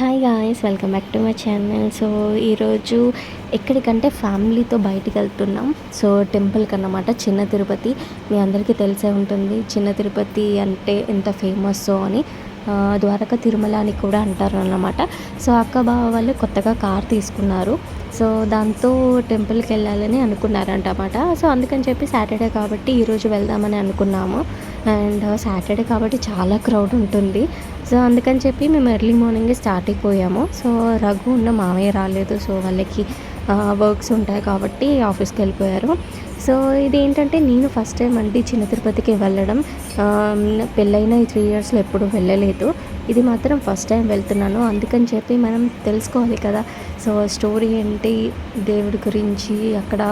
Hi guys welcome back to my channel so ఈరోజు ఎక్కడికంటే ఫ్యామిలీతో బయటికి వెళ్తున్నాం. సో టెంపుల్కి అన్నమాట చిన్న తిరుపతి. మీ అందరికీ తెలిసే ఉంటుంది. చిన్న తిరుపతి అంటే ఎంత ఫేమస్ అని ద్వారక ద్వారకా తిరుమల అని కూడా అంటారు అన్నమాట. సో అక్క బావ వాళ్ళు కొత్తగా కార్ తీసుకున్నారు. సో దాంతో టెంపుల్కి వెళ్ళాలని అనుకున్నారంటమాట. సో అందుకని చెప్పి సాటర్డే కాబట్టి ఈరోజు వెళ్దామని అనుకున్నాము. అండ్ సాటర్డే కాబట్టి చాలా క్రౌడ్ ఉంటుంది. సో అందుకని చెప్పి మేము ఎర్లీ మార్నింగే స్టార్ట్ అయిపోయాము. సో రఘు ఉన్న మామయ్య రాలేదు. సో వాళ్ళకి వర్క్స్ ఉంటాయి కాబట్టి ఆఫీస్కి వెళ్ళిపోయారు. సో ఇది ఏంటంటే నేను ఫస్ట్ టైం అండి చిన్న తిరుపతికి వెళ్ళడం. పెళ్ళైన ఈ త్రీ ఇయర్స్లో ఎప్పుడు వెళ్ళలేదు. ఇది మాత్రం ఫస్ట్ టైం వెళ్తున్నాను. అందుకని చెప్పి మనం తెలుసుకోవాలి కదా. సో స్టోరీ ఏంటి దేవుడి గురించి అక్కడ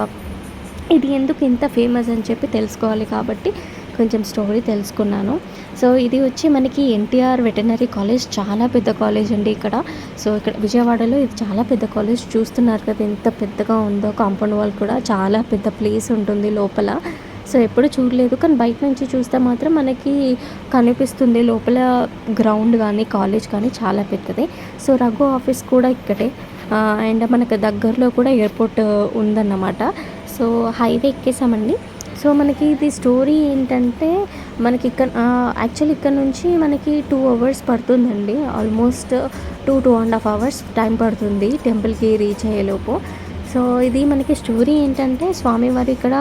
ఇది ఎందుకు ఇంత ఫేమస్ అని చెప్పి తెలుసుకోవాలి కాబట్టి కొంచెం స్టోరీ తెలుసుకున్నాను. సో ఇది వచ్చి మనకి ఎన్టీఆర్ వెటనరీ కాలేజ్ చాలా పెద్ద కాలేజ్ అండి ఇక్కడ. సో ఇక్కడ విజయవాడలో ఇది చాలా పెద్ద కాలేజ్ చూస్తున్నారు కదా ఎంత పెద్దగా ఉందో కాంపౌండ్ వాల్ కూడా. చాలా పెద్ద ప్లేస్ ఉంటుంది లోపల. సో ఎప్పుడు చూడలేదు కానీ బయట నుంచి చూస్తే మాత్రం మనకి కనిపిస్తుంది. లోపల గ్రౌండ్ కానీ కాలేజ్ కానీ చాలా పెద్దది. సో రఘు ఆఫీస్ కూడా ఇక్కడే. Uh, అండ్ మనకు దగ్గరలో కూడా ఎయిర్పోర్ట్ ఉందన్నమాట. So highway ఎక్కేసామండి. సో మనకి ఇది స్టోరీ ఏంటంటే మనకి ఇక్కడ యాక్చువల్ ఇక్కడ నుంచి మనకి టూ అవర్స్ పడుతుందండి. Almost two two and half hours time పడుతుంది టెంపుల్కి రీచ్ అయ్యేలోపు. సో ఇది మనకి స్టోరీ ఏంటంటే స్వామివారు ఇక్కడ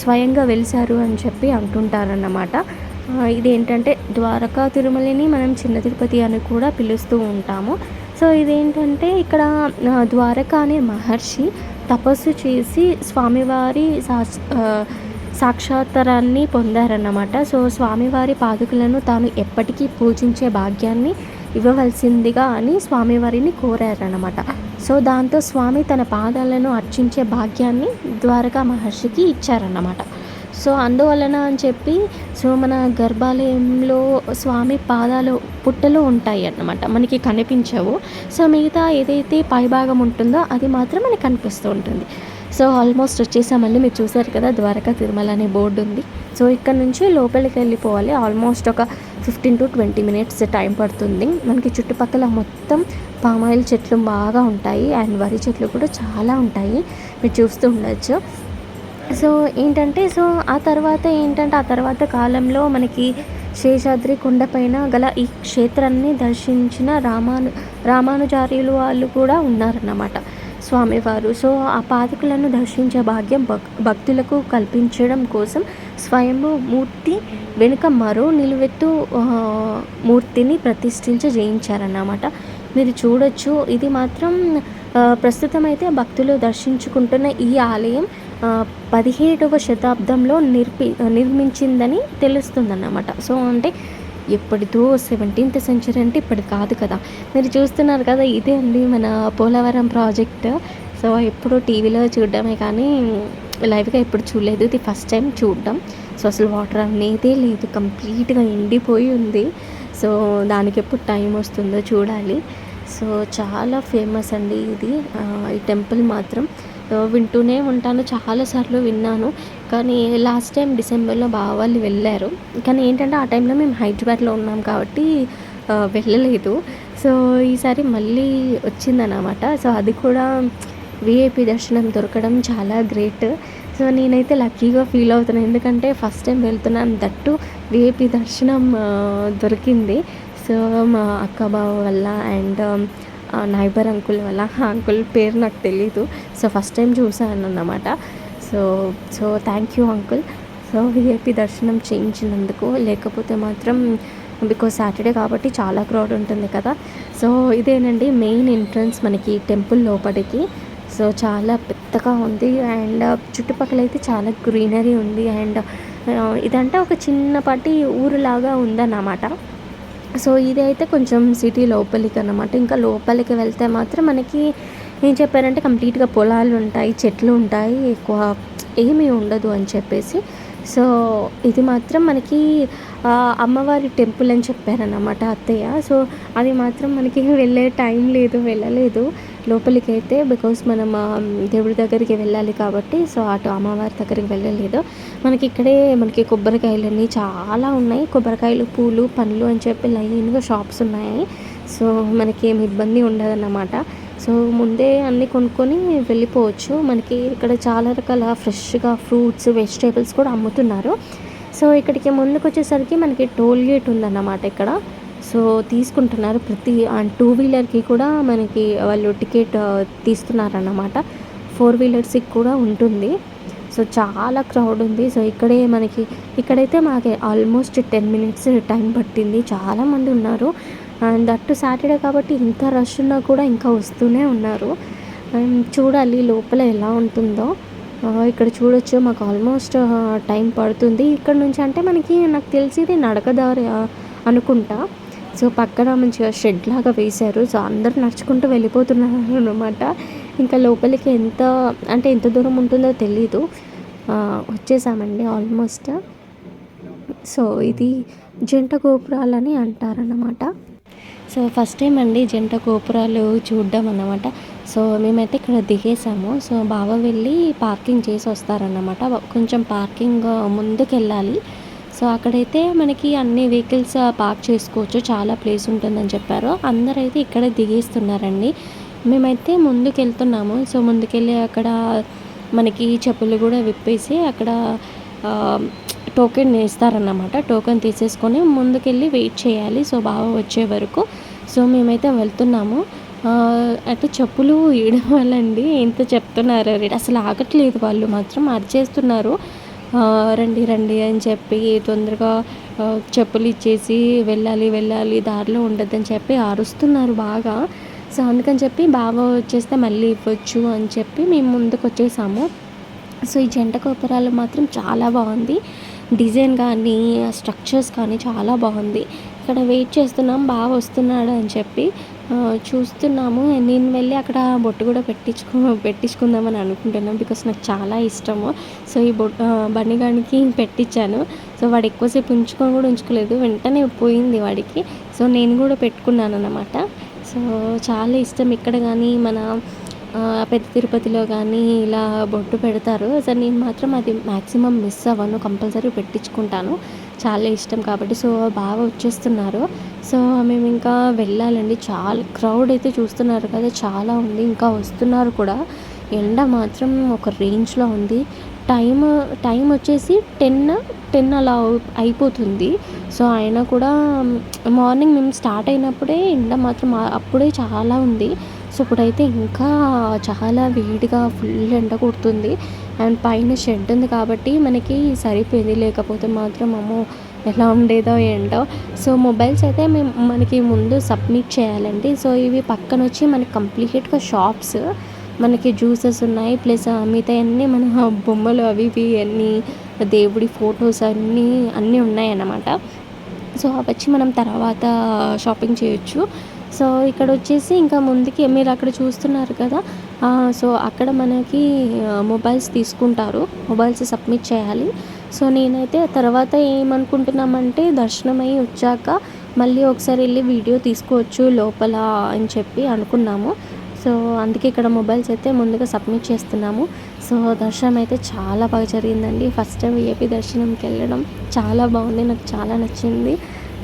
స్వయంగా వెలిసారు అని చెప్పి అంటుంటారన్నమాట. ఇది ఏంటంటే ద్వారకా తిరుమలని మనం చిన్న తిరుపతి అని కూడా పిలుస్తూ ఉంటాము. సో ఇదేంటంటే ఇక్కడ ద్వారకా అనే మహర్షి తపస్సు చేసి స్వామివారి సాస్ సాక్షాత్తరాన్ని పొందారన్నమాట. సో స్వామివారి పాదుకులను తాను ఎప్పటికీ పూజించే భాగ్యాన్ని ఇవ్వవలసిందిగా అని స్వామివారిని కోరారన్నమాట. సో దాంతో స్వామి తన పాదాలను అర్చించే భాగ్యాన్ని ద్వారకా మహర్షికి ఇచ్చారన్నమాట. సో అందువలన అని చెప్పి సో మన గర్భాలయంలో స్వామి పాదాలు పుట్టలు ఉంటాయి అన్నమాట మనకి కనిపించవు. సో మిగతా ఏదైతే పైభాగం ఉంటుందో అది మాత్రం మనకి కనిపిస్తూ ఉంటుంది. సో ఆల్మోస్ట్ వచ్చేసామండి మీరు చూసారు కదా ద్వారకా తిరుమల అనే బోర్డు ఉంది. సో ఇక్కడ నుంచి లోపలికి వెళ్ళిపోవాలి. ఆల్మోస్ట్ ఒక fifteen to twenty minutes time పడుతుంది. మనకి చుట్టుపక్కల మొత్తం పామాయిల్ చెట్లు బాగా ఉంటాయి. అండ్ వరి చెట్లు కూడా చాలా ఉంటాయి. మీరు చూస్తూ ఉండొచ్చు. సో ఏంటంటే సో ఆ తర్వాత ఏంటంటే ఆ తర్వాత కాలంలో మనకి శేషాద్రి కొండపైన గల ఈ క్షేత్రాన్ని దర్శించిన రామాను రామానుజార్యులు వాళ్ళు కూడా ఉన్నారన్నమాట స్వామివారు. సో ఆ పాదకులను దర్శించే భాగ్యం భక్ భక్తులకు కల్పించడం కోసం స్వయంభూ మూర్తి వెనుక మరో నిలువెత్తు మూర్తిని ప్రతిష్ఠించ జయించారన్నమాట. మీరు చూడొచ్చు. ఇది మాత్రం ప్రస్తుతం అయితే భక్తులు దర్శించుకుంటున్న ఈ ఆలయం పదిహేడవ శతాబ్దంలో నిర్పి నిర్మించిందని తెలుస్తుందన్నమాట. సో అంటే ఎప్పటిదో సెవెంటీన్త్ సెంచరీ అంటే ఇప్పటి కాదు కదా. మీరు చూస్తున్నారు కదా ఇదే అండి మన పోలవరం ప్రాజెక్ట్. సో ఎప్పుడు టీవీలో చూడడమే కానీ లైవ్గా ఎప్పుడు చూడలేదు. ఇది ఫస్ట్ టైం చూడడం. సో అసలు వాటర్ అనేదే లేదు. కంప్లీట్గా ఎండిపోయి ఉంది. సో దానికి ఎప్పుడు టైం వస్తుందో చూడాలి. సో చాలా ఫేమస్ అండి ఇది. ఈ టెంపుల్ మాత్రం. వింటూనే ఉంటాను. చాలాసార్లు విన్నాను. కానీ లాస్ట్ టైం డిసెంబర్లో బావ వాళ్ళు వెళ్ళారు. కానీ ఏంటంటే ఆ టైంలో మేము హైదరాబాద్లో ఉన్నాం కాబట్టి వెళ్ళలేదు. సో ఈసారి మళ్ళీ వచ్చిందన్నమాట. సో అది కూడా విఐపి దర్శనం దొరకడం చాలా గ్రేట్. సో నేనైతే లక్కీగా ఫీల్ అవుతున్నాను ఎందుకంటే ఫస్ట్ టైం వెళ్తున్నాను దట్టు విఐపి దర్శనం దొరికింది. సో మా అక్క బావ వల్ల అండ్ నైబర్ అంకుల్ వల్ల ఆ అంకుల్ పేరు నాకు తెలీదు. సో ఫస్ట్ టైం చూసాను అన్నమాట. So so thank you uncle. So VIP దర్శనం చేయించినందుకు లేకపోతే మాత్రం బికాజ్ సాటర్డే కాబట్టి చాలా క్రౌడ్ ఉంటుంది కదా. సో ఇదేనండి మెయిన్ ఎంట్రన్స్ మనకి టెంపుల్ లోపలికి. సో చాలా పెద్దగా ఉంది అండ్ చుట్టుపక్కల అయితే చాలా గ్రీనరీ ఉంది అండ్ ఇదంటే ఒక చిన్నపాటి ఊరులాగా ఉందన్నమాట. సో ఇది అయితే కొంచెం సిటీ లోపలికి అన్నమాట. ఇంకా లోపలికి వెళ్తే మాత్రం మనకి ఏం చెప్పారంటే కంప్లీట్గా పొలాలు ఉంటాయి చెట్లు ఉంటాయి ఎక్కువ ఏమీ ఉండదు అని చెప్పేసి. సో ఇది మాత్రం మనకి అమ్మవారి టెంపుల్ అని చెప్పారన్నమాట అత్తయ్య. సో అది మాత్రం మనకి వెళ్ళే టైం లేదు వెళ్ళలేదు. లోపలికి అయితే బికాస్ మనం దేవుడి దగ్గరికి వెళ్ళాలి కాబట్టి సో అటు అమ్మవారి దగ్గరికి వెళ్ళలేదు. మనకి ఇక్కడే మనకి కొబ్బరికాయలు అన్నీ చాలా ఉన్నాయి. కొబ్బరికాయలు పూలు పండ్లు అని చెప్పి లైన్గా షాప్స్ ఉన్నాయి. సో మనకి ఏమి ఇబ్బంది ఉండదన్నమాట. సో ముందే అన్నీ కొనుక్కొని వెళ్ళిపోవచ్చు. మనకి ఇక్కడ చాలా రకాల ఫ్రెష్గా ఫ్రూట్స్ వెజిటేబుల్స్ కూడా అమ్ముతున్నారు. సో ఇక్కడికి ముందుకు వచ్చేసరికి మనకి టోల్ గేట్ ఉందన్నమాట ఇక్కడ. సో తీసుకుంటున్నారు. ప్రతి టూ వీలర్కి కూడా మనకి వాళ్ళు టికెట్ తీస్తున్నారన్నమాట. ఫోర్ వీలర్స్కి కూడా ఉంటుంది. సో చాలా క్రౌడ్ ఉంది. సో ఇక్కడే మనకి ఇక్కడైతే మాకు ఆల్మోస్ట్ టెన్ మినిట్స్ టైం పట్టింది. చాలామంది ఉన్నారు. అండ్ దట్టు సాటర్డే కాబట్టి ఇంత రష్ ఉన్నా కూడా ఇంకా వస్తూనే ఉన్నారు. అండ్ చూడాలి లోపల ఎలా ఉంటుందో. ఇక్కడ చూడొచ్చు. మాకు ఆల్మోస్ట్ టైం పడుతుంది. ఇక్కడ నుంచి అంటే మనకి నాకు తెలిసి నడకదారి అనుకుంటా. సో పక్కన మంచిగా షెడ్ లాగా వేశారు. సో అందరు నడుచుకుంటూ వెళ్ళిపోతున్నారు అనమాట ఇంకా లోపలికి ఎంత అంటే ఎంత దూరం ఉంటుందో తెలీదు. వచ్చేసామండి ఆల్మోస్ట్. సో ఇది జంట గోపురాలని అంటారన్నమాట. సో ఫస్ట్ టైం అండి జంట గోపురాలు చూడడం అన్నమాట. సో మేమైతే ఇక్కడ దిగేసాము. సో బావ వెళ్ళి పార్కింగ్ చేసి వస్తారన్నమాట. కొంచెం పార్కింగ్ ముందుకు వెళ్ళాలి సో అక్కడైతే మనకి అన్ని వెహికల్స్ పార్క్ చేసుకోవచ్చు. చాలా ప్లేస్ ఉంటుందని చెప్పారు. అందరైతే ఇక్కడ దిగేస్తున్నారండి. మేమైతే ముందుకెళ్తున్నాము. సో ముందుకెళ్ళి అక్కడ మనకి చెప్పులు కూడా విప్పేసి అక్కడ టోకెన్ ఇస్తారన్నమాట. టోకెన్ తీసేసుకొని ముందుకెళ్ళి వెయిట్ చేయాలి. సో బాగా వచ్చే వరకు. సో మేమైతే వెళ్తున్నాము. అయితే చెప్పులు వేయడం వల్ల అండి ఎంత చెప్తున్నారు. అసలు ఆగట్లేదు వాళ్ళు. మాత్రం అరిచేస్తున్నారు. రండి రండి అని చెప్పి తొందరగా చెప్పులు ఇచ్చేసి వెళ్ళాలి వెళ్ళాలి దారిలో ఉండద్దని చెప్పి అరుస్తున్నారు బాగా. సో అందుకని చెప్పి బాగా వచ్చేస్తే మళ్ళీ ఇవ్వచ్చు అని చెప్పి మేము ముందుకు వచ్చేసాము సో ఈ జంట గోపురాలు మాత్రం చాలా బాగుంది. డిజైన్ కానీ స్ట్రక్చర్స్ కానీ చాలా బాగుంది. ఇక్కడ వెయిట్ చేస్తున్నాం బాగా వస్తున్నాడు అని చెప్పి. చూస్తున్నాము. నేను వెళ్ళి అక్కడ బొట్టు కూడా పెట్టించుకో పెట్టించుకుందామని అనుకుంటున్నాను బికాస్ నాకు చాలా ఇష్టము. సో ఈ బొట్టు బన్నిగానికి పెట్టించాను. సో వాడు ఎక్కువసేపు ఉంచుకొని కూడా ఉంచుకోలేదు. వెంటనే పోయింది వాడికి. సో నేను కూడా పెట్టుకున్నాను అనమాట సో చాలా ఇష్టం. ఇక్కడ కానీ మన పెద్ద తిరుపతిలో కానీ ఇలా బొట్టు పెడతారు. సో నేను మాత్రం అది మ్యాక్సిమం మిస్ అవ్వను. కంపల్సరీ పెట్టించుకుంటాను. చాలా ఇష్టం కాబట్టి సో బాగా వచ్చేస్తున్నారు. సో మేము ఇంకా వెళ్ళాలండి. చాలా క్రౌడ్ అయితే చూస్తున్నారు కదా చాలా ఉంది. ఇంకా వస్తున్నారు కూడా. ఎండ మాత్రం ఒక రేంజ్లో ఉంది. టైం టైం వచ్చేసి టెన్ టెన్ అలా అయిపోతుంది. సో అయినా కూడా మార్నింగ్ మేము స్టార్ట్ అయినప్పుడే ఎండ మాత్రం అప్పుడే చాలా ఉంది. ఇప్పుడైతే ఇంకా చాలా వేడిగా ఫుల్ ఎండ కొడుతుంది. అండ్ పైన షెడ్ ఉంది కాబట్టి మనకి సరిపోయింది. లేకపోతే మాత్రం అమ్మో ఎలా ఉండేదో ఏంటో. సో మొబైల్స్ అయితే మేము మనకి ముందు సబ్మిట్ చేయాలండి. సో ఇవి పక్కన వచ్చి మనకి కంప్లీట్గా షాప్స్. మనకి జ్యూసెస్ ఉన్నాయి. ప్లస్ మిగతా అన్నీ మన బొమ్మలు అవి ఇవి అన్నీ దేవుడి ఫొటోస్ అన్నీ అన్నీ ఉన్నాయి అన్నమాట సో అవి వచ్చి మనం తర్వాత షాపింగ్ చేయొచ్చు. సో ఇక్కడ వచ్చేసి ఇంకా ముందుకి మీరు అక్కడ చూస్తున్నారు కదా సో అక్కడ మనకి మొబైల్స్ తీసుకుంటారు మొబైల్స్ సబ్మిట్ చేయాలి. సో నేనైతే తర్వాత ఏమనుకుంటున్నామంటే దర్శనం అయ్యి వచ్చాక మళ్ళీ ఒకసారి వెళ్ళి వీడియో తీసుకోవచ్చు లోపల అని చెప్పి అనుకున్నాము. సో అందుకే ఇక్కడ మొబైల్స్ అయితే ముందుగా సబ్మిట్ చేస్తున్నాము. సో దర్శనం అయితే చాలా బాగా జరిగిందండి. ఫస్ట్ టైం ఏపీ దర్శనంకి వెళ్ళడం చాలా బాగుంది నాకు చాలా నచ్చింది.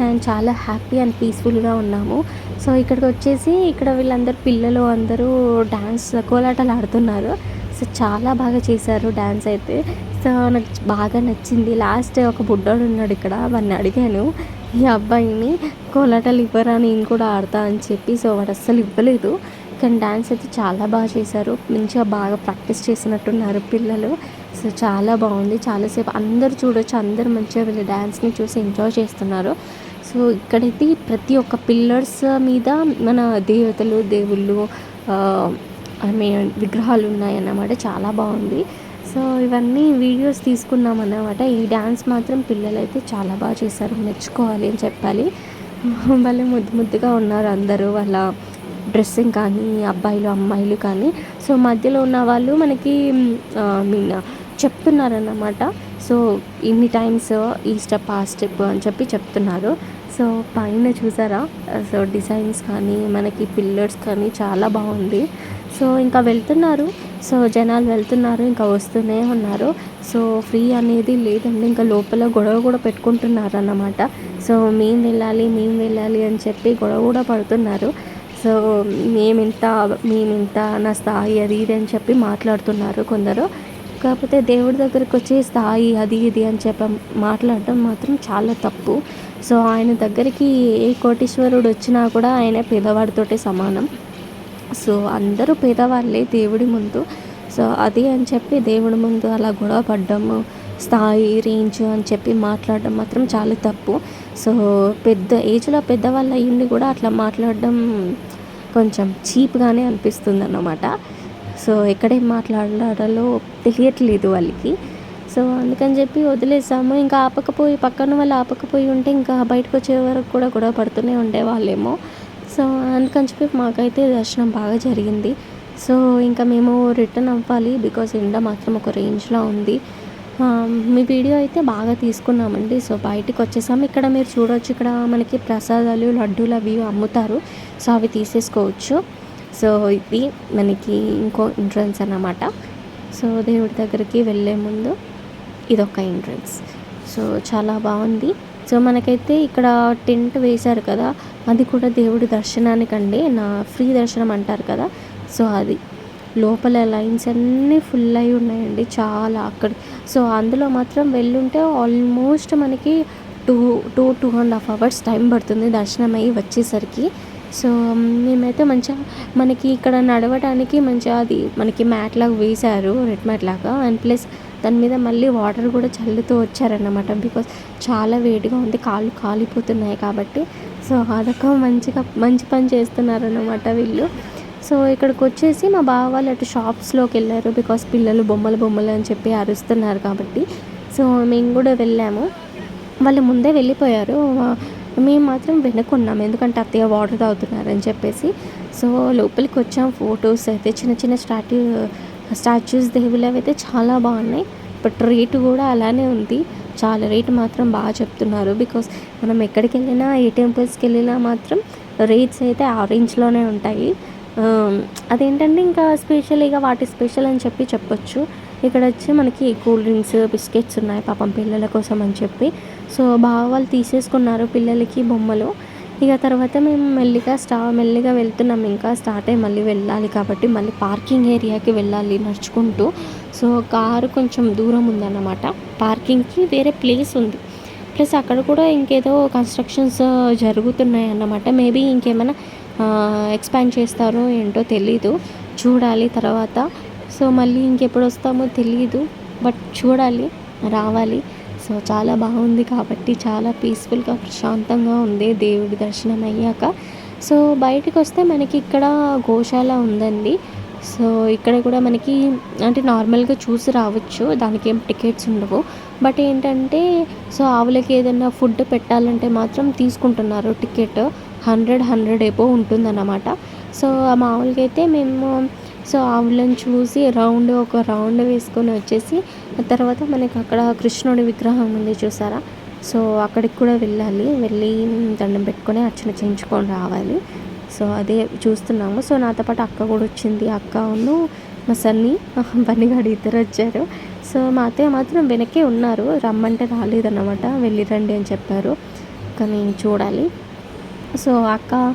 అండ్ చాలా హ్యాపీ అండ్ పీస్ఫుల్గా ఉన్నాము. సో ఇక్కడికి వచ్చేసి ఇక్కడ వీళ్ళందరూ పిల్లలు అందరూ డ్యాన్స్ కోలాటాలు ఆడుతున్నారు. సో చాలా బాగా చేశారు డ్యాన్స్ అయితే. సో నాకు బాగా నచ్చింది. లాస్ట్ ఒక బుడ్డోడు ఉన్నాడు ఇక్కడ వాడిని అడిగాను. ఈ అబ్బాయిని కోలాటాలు ఇవ్వరా నేను కూడా ఆడతా అని చెప్పి సో వాడు అస్సలు ఇవ్వలేదు. కానీ డ్యాన్స్ అయితే చాలా బాగా చేశారు. మంచిగా బాగా ప్రాక్టీస్ చేసినట్టున్నారు పిల్లలు. సో చాలా బాగుంది. చాలాసేపు అందరు చూడొచ్చు. అందరు మంచిగా వీళ్ళ డ్యాన్స్ని చూసి ఎంజాయ్ చేస్తున్నారు. సో ఇక్కడైతే ప్రతి ఒక్క పిల్లర్స్ మీద మన దేవతలు దేవుళ్ళు ఐ మీన్ విగ్రహాలు ఉన్నాయన్నమాట. చాలా బాగుంది. సో ఇవన్నీ వీడియోస్ తీసుకున్నాం అన్నమాట. ఈ డ్యాన్స్ మాత్రం పిల్లలు అయితే చాలా బాగా చేశారు. మెచ్చుకోవాలి అని చెప్పాలి. వాళ్ళు ముద్దు ముద్దుగా ఉన్నారు అందరూ. వాళ్ళ డ్రెస్సింగ్ కానీ అబ్బాయిలు అమ్మాయిలు కానీ. సో మధ్యలో ఉన్న వాళ్ళు మనకి మీన్ చెప్తున్నారన్నమాట. సో ఇన్ని టైమ్స్ ఈ స్టెప్ ఆ స్టెప్ అని చెప్పి చెప్తున్నారు. సో పైన చూసారా? సో డిజైన్స్ కానీ మనకి పిల్లర్స్ కానీ చాలా బాగుంది. సో ఇంకా వెళ్తున్నారు. సో జనాలు వెళ్తున్నారు ఇంకా వస్తూనే ఉన్నారు. సో ఫ్రీ అనేది లేదండి. ఇంకా లోపల గొడవ కూడా పెట్టుకుంటున్నారు అన్నమాట సో మేము వెళ్ళాలి మేము వెళ్ళాలి అని చెప్పి గొడవ కూడా పడుతున్నారు. సో మేమింత మేమింత నా స్థాయి అది ఇది అని చెప్పి మాట్లాడుతున్నారు కొందరు. కాకపోతే దేవుడి దగ్గరికి వచ్చి స్థాయి అది ఇది అని చెప్పి మాట్లాడడం మాత్రం చాలా తప్పు. సో ఆయన దగ్గరికి ఏ కోటీశ్వరుడు వచ్చినా కూడా ఆయన పేదవాడితోటే సమానం. సో అందరూ పేదవాళ్ళే దేవుడి ముందు. సో అది అని చెప్పి దేవుడి ముందు అలా గొడవ పడ్డము స్థాయి రేంజ్ అని చెప్పి మాట్లాడడం మాత్రం చాలా తప్పు. సో పెద్ద ఏజ్లో పెద్దవాళ్ళు అయ్యింది కూడా అట్లా మాట్లాడడం కొంచెం చీప్గానే అనిపిస్తుంది అన్నమాట సో ఎక్కడేం మాట్లాడాలో తెలియట్లేదు వాళ్ళకి. సో అందుకని చెప్పి వదిలేసాము. ఇంకా ఆపకపోయి పక్కన వాళ్ళు ఆపకపోయి ఉంటే ఇంకా బయటకు వచ్చే వరకు కూడా గొడవ పడుతూనే ఉండేవాళ్ళేమో. సో అందుకని చెప్పి మాకైతే దర్శనం బాగా జరిగింది. సో ఇంకా మేము రిటర్న్ అవ్వాలి బికాస్ ఎండ మాత్రం ఒక రేంజ్లో ఉంది. మీ వీడియో అయితే బాగా తీసుకున్నామండి. సో బయటికి వచ్చేసాము. ఇక్కడ మీరు చూడవచ్చు ఇక్కడ మనకి ప్రసాదాలు లడ్డూలు అవి అమ్ముతారు. సో అవి తీసేసుకోవచ్చు. సో ఇది మనకి ఇంకో ఎంట్రన్స్ అన్నమాట. సో దేవుడి దగ్గరికి వెళ్ళే ముందు ఇదొక ఎంట్రన్స్. సో చాలా బాగుంది. సో మనకైతే ఇక్కడ టెంట్ వేశారు కదా అది కూడా దేవుడి దర్శనానికండి. నా ఫ్రీ దర్శనం అంటారు కదా సో అది. లోపల లైన్స్ అన్నీ ఫుల్ అయి ఉన్నాయండి చాలా అక్కడ. సో అందులో మాత్రం వెళ్ళుంటే ఆల్మోస్ట్ మనకి two two two and half hours time పడుతుంది దర్శనం అయ్యి వచ్చేసరికి. సో మేమైతే మంచిగా మనకి ఇక్కడ నడవడానికి మంచిగా అది మనకి మ్యాట్ లాగా వేశారు రెడ్ మ్యాట్ లాగా. అండ్ ప్లస్ దాని మీద మళ్ళీ వాటర్ కూడా చల్లుతూ వచ్చారన్నమాట. బికాస్ చాలా వేడిగా ఉంది కాళ్ళు కాలిపోతున్నాయి కాబట్టి. సో అదొక మంచిగా మంచి పని చేస్తున్నారన్నమాట వీళ్ళు. సో ఇక్కడికి వచ్చేసి మా బావ వాళ్ళు అటు షాప్స్లోకి వెళ్ళారు బికాస్ పిల్లలు బొమ్మలు బొమ్మలు అని చెప్పి అరుస్తున్నారు కాబట్టి. సో మేము కూడా వెళ్ళాము. వాళ్ళు ముందే వెళ్ళిపోయారు. మేము మాత్రం వెనుకున్నాం ఎందుకంటే అత్తయ్య వాటర్ తాగుతున్నారని చెప్పేసి. సో లోపలికి వచ్చాం ఫొటోస్ అయితే చిన్న చిన్న స్టాట్యూ స్టాచ్యూస్ దేవుళ్ళు అయితే చాలా బాగున్నాయి. బట్ రేటు కూడా అలానే ఉంది. చాలా రేటు మాత్రం బాగా చెప్తున్నారు. బికాస్ మనం ఎక్కడికి వెళ్ళినా ఏ టెంపుల్స్కి వెళ్ళినా మాత్రం రేట్స్ అయితే ఆ రేంజ్లోనే ఉంటాయి. అదేంటంటే ఇంకా స్పెషల్గా వాటి స్పెషల్ అని చెప్పి చెప్పొచ్చు. ఇక్కడ వచ్చి మనకి కూల్ డ్రింక్స్ బిస్కెట్స్ ఉన్నాయి పాపం పిల్లల కోసం అని చెప్పి. సో బాగా వాళ్ళు తీసేసుకున్నారు పిల్లలకి బొమ్మలు. ఇక తర్వాత మేము మెల్లిగా స్టా మెల్లిగా వెళ్తున్నాం. ఇంకా స్టార్ట్ అయ్యి మళ్ళీ వెళ్ళాలి కాబట్టి మళ్ళీ పార్కింగ్ ఏరియాకి వెళ్ళాలి నడుచుకుంటూ. సో కారు కొంచెం దూరం ఉందన్నమాట. పార్కింగ్కి వేరే ప్లేస్ ఉంది. ప్లస్ అక్కడ కూడా ఇంకేదో కన్స్ట్రక్షన్స్ జరుగుతున్నాయి అన్నమాట మేబీ ఇంకేమైనా ఎక్స్పాండ్ చేస్తారో ఏంటో తెలీదు. చూడాలి తర్వాత. సో మళ్ళీ ఇంకెప్పుడు వస్తామో తెలియదు బట్ చూడాలి రావాలి. సో చాలా బాగుంది కాబట్టి చాలా పీస్ఫుల్గా ప్రశాంతంగా ఉంది దేవుడి దర్శనం అయ్యాక. సో బయటకు వస్తే మనకి ఇక్కడ గోశాల ఉందండి. సో ఇక్కడ కూడా మనకి అంటే నార్మల్గా చూసి రావచ్చు దానికి ఏం టికెట్స్ ఉండవు. బట్ ఏంటంటే సో ఆవులకి ఏదైనా ఫుడ్ పెట్టాలంటే మాత్రం తీసుకుంటున్నారు టికెట్. హండ్రెడ్ హండ్రెడ్ ఎబో ఉంటుందన్నమాట. సో ఆ మామూలుగా అయితే మేము సో ఆవులను చూసి రౌండ్ ఒక రౌండ్ వేసుకొని వచ్చేసి ఆ తర్వాత మనకి అక్కడ కృష్ణుడి విగ్రహం ఉంది చూసారా? సో అక్కడికి కూడా వెళ్ళాలి. వెళ్ళి దండం పెట్టుకొని అర్చన చేయించుకొని రావాలి. సో అదే చూస్తున్నాము. సో నాతో పాటు అక్క కూడా వచ్చింది. అక్క ఉన్ను మా సన్ని బన్నిగాడు ఇద్దరు వచ్చారు. సో మా అత్తయ్య మాత్రం వెనకే ఉన్నారు. రమ్మంటే రాలేదన్నమాట. వెళ్ళి రండి అని చెప్పారు. కానీ చూడాలి. సో అక్క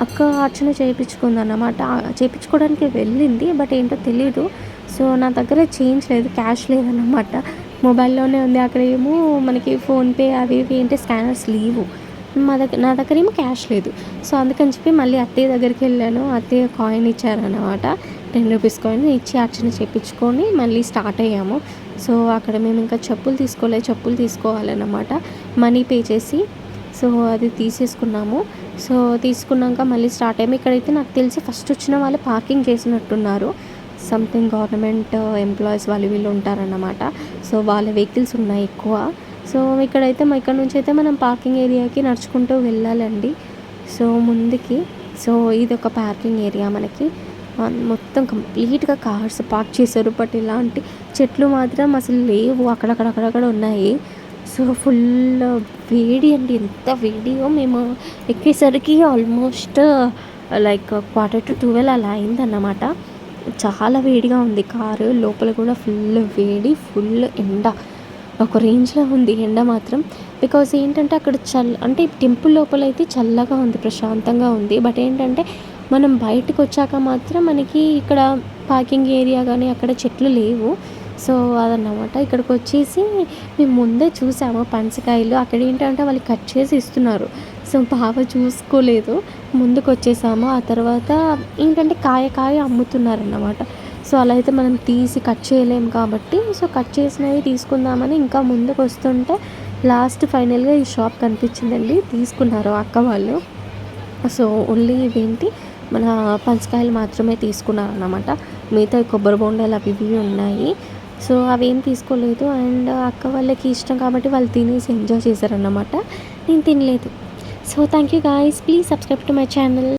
అక్క అర్చన చేయించుకుంది అన్నమాట చేయించుకోవడానికి వెళ్ళింది బట్ ఏంటో తెలీదు. సో నా దగ్గర చేంజ్ లేదు క్యాష్ లేదన్నమాట. మొబైల్లోనే ఉంది అక్కడ ఏమో మనకి ఫోన్పే అవి ఇవి ఏంటి స్కానర్స్ లేవు. మా దగ్గర నా దగ్గర ఏమో క్యాష్ లేదు. సో అందుకని చెప్పి మళ్ళీ అత్తయ్య దగ్గరికి వెళ్ళాను. అత్తయ్య కాయిన్ ఇచ్చారనమాట టెన్ రూపీస్ కాయిన్ ఇచ్చి అర్చన చేయించుకొని మళ్ళీ స్టార్ట్ అయ్యాము. సో అక్కడ మేము ఇంకా చెప్పులు తీసుకోలేదు చెప్పులు తీసుకోవాలన్నమాట. మనీ పే చేసి సో అది తీసేసుకున్నాము. సో తీసుకున్నాక మళ్ళీ స్టార్ట్ అయ్యాము. ఇక్కడైతే నాకు తెలిసి ఫస్ట్ వచ్చిన వాళ్ళు పార్కింగ్ చేసినట్టున్నారు. సంథింగ్ గవర్నమెంట్ ఎంప్లాయీస్ వాళ్ళు వీళ్ళు ఉంటారన్నమాట. సో వాళ్ళ వెహికల్స్ ఉన్నాయి ఎక్కువ. సో ఇక్కడైతే మా ఇక్కడ నుంచి అయితే మనం పార్కింగ్ ఏరియాకి నడుచుకుంటూ వెళ్ళాలండి. సో ముందుకి సో ఇది ఒక పార్కింగ్ ఏరియా మనకి మొత్తం కంప్లీట్గా కార్స్ పార్క్ చేశారు. బట్ ఇలాంటి చెట్లు మాత్రం అసలు లేవు. అక్కడక్కడ అక్కడక్కడ ఉన్నాయి. సో ఫుల్ వేడి అండి ఎంత వేడియో. మేము ఎక్కేసరికి almost like quarter to twelve అలా అయిందన్నమాట. చాలా వేడిగా ఉంది. కారు లోపల కూడా ఫుల్ వేడి ఫుల్ ఎండ. ఒక రేంజ్లో ఉంది ఎండ మాత్రం. బికాజ్ ఏంటంటే అక్కడ చల్ అంటే టెంపుల్ లోపల అయితే చల్లగా ఉంది ప్రశాంతంగా ఉంది. బట్ ఏంటంటే మనం బయటకు వచ్చాక మాత్రం మనకి ఇక్కడ పార్కింగ్ ఏరియా కానీ అక్కడ చెట్లు లేవు. సో అదన్నమాట. ఇక్కడికి వచ్చేసి మేము ముందే చూసాము పనసకాయలు. అక్కడ ఏంటంటే వాళ్ళు కట్ చేసి ఇస్తున్నారు. సో బాగా చూసుకోలేదు. ముందుకు వచ్చేసాము ఆ తర్వాత ఏంటంటే కాయ కాయ అమ్ముతున్నారన్నమాట. సో అలా అయితే మనం తీసి కట్ చేయలేము కాబట్టి సో కట్ చేసినవి తీసుకుందామని ఇంకా ముందుకు వస్తుంటే లాస్ట్ ఫైనల్గా ఈ షాప్ కనిపించిందండి. తీసుకున్నారు అక్క వాళ్ళు. సో ఓన్లీ ఇవేంటి? మన పంచకాయలు మాత్రమే తీసుకున్నారు అన్నమాట మిగతా కొబ్బరి బొండాలు అవి ఇవి ఉన్నాయి. సో అవేం తీసుకోలేదు. అండ్ అక్క వాళ్ళకి ఇష్టం కాబట్టి వాళ్ళు తినేసి ఎంజాయ్ చేశారన్నమాట. నేను తినలేదు. So thank you guys please subscribe to my channel